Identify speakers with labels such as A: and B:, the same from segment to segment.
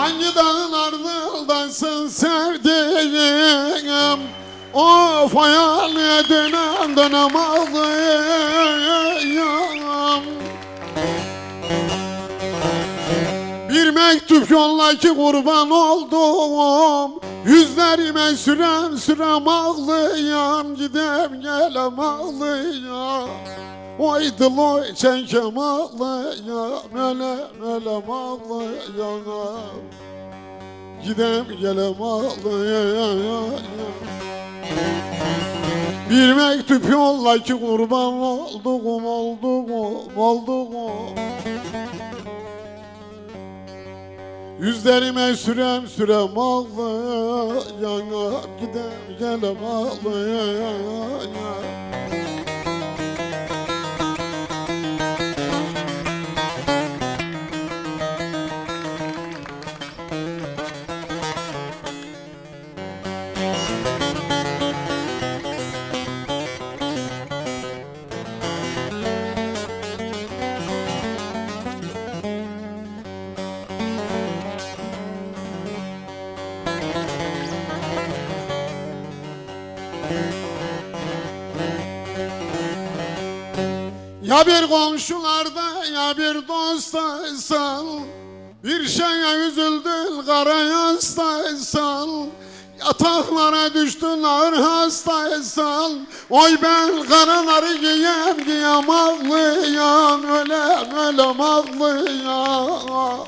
A: Hangi dağın dağlardansın sevdiğim? Of hayal dönem dönem ağlayayım Bir mektup yolla ki kurban oldum Yüzlerime sürem sürem ağlayam Gidem gelem ağlayam. Oy diloy çenkem ağlayam Melem melem ağlayam Gidem gelem ağlayam Bir mektup yolla ki kurban olduğum olduğum olduğum. Yüzlerime sürem sürem ağlayam Gidem gelem ağlayam Ya bir komşularda ya bir dostaysan Bir şeye üzüldün kara yastaysan Yataklara düştün ağır hastaysan Oy ben karaları giyem giyem ağlayam Ölem ölem ağlayam.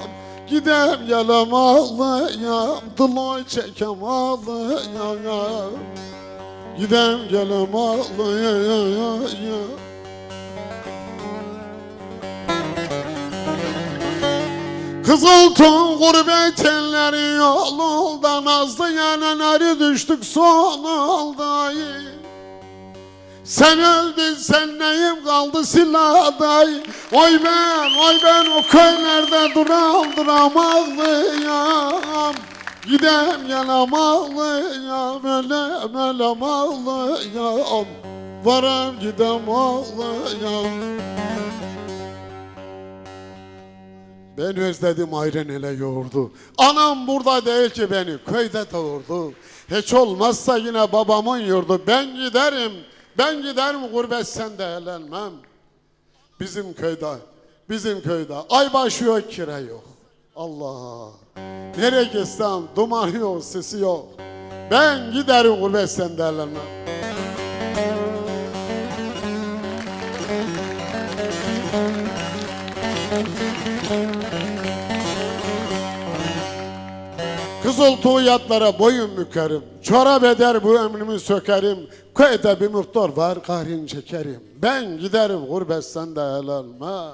A: Gidem gelem ağlayam. Dıloy çekem ağlayam Gidem gelem ağlayam Kızıl ton gurbet elleri yolunda Nazlı yananları düştük sonunda Sen öldün sen neyim kaldı siladay Oy ben oy ben o köylerde duram duram ağlayam Gidem gelem ağlayam ölem ölem ağlayam Varam gidem ağlayam Ben özledim ayrı hele yoğurdu. Anam burada değil ki beni köyde doğurdu. Hiç olmazsa yine babamın yurdu. Ben giderim, ben giderim gurbet sen de eğlenmem. Bizim köyde, bizim köyde ay başı yok kira yok. Allah. Nereye gitsem duman yok, sesi yok. Ben giderim gurbet sen de eğlenmem. Kızıl tuğyatlara boyun bükerim. Çorap eder bu ömrümü sökerim. Köyde bir muhtar var kahrin çekerim. Ben giderim gurbet sen de el alma.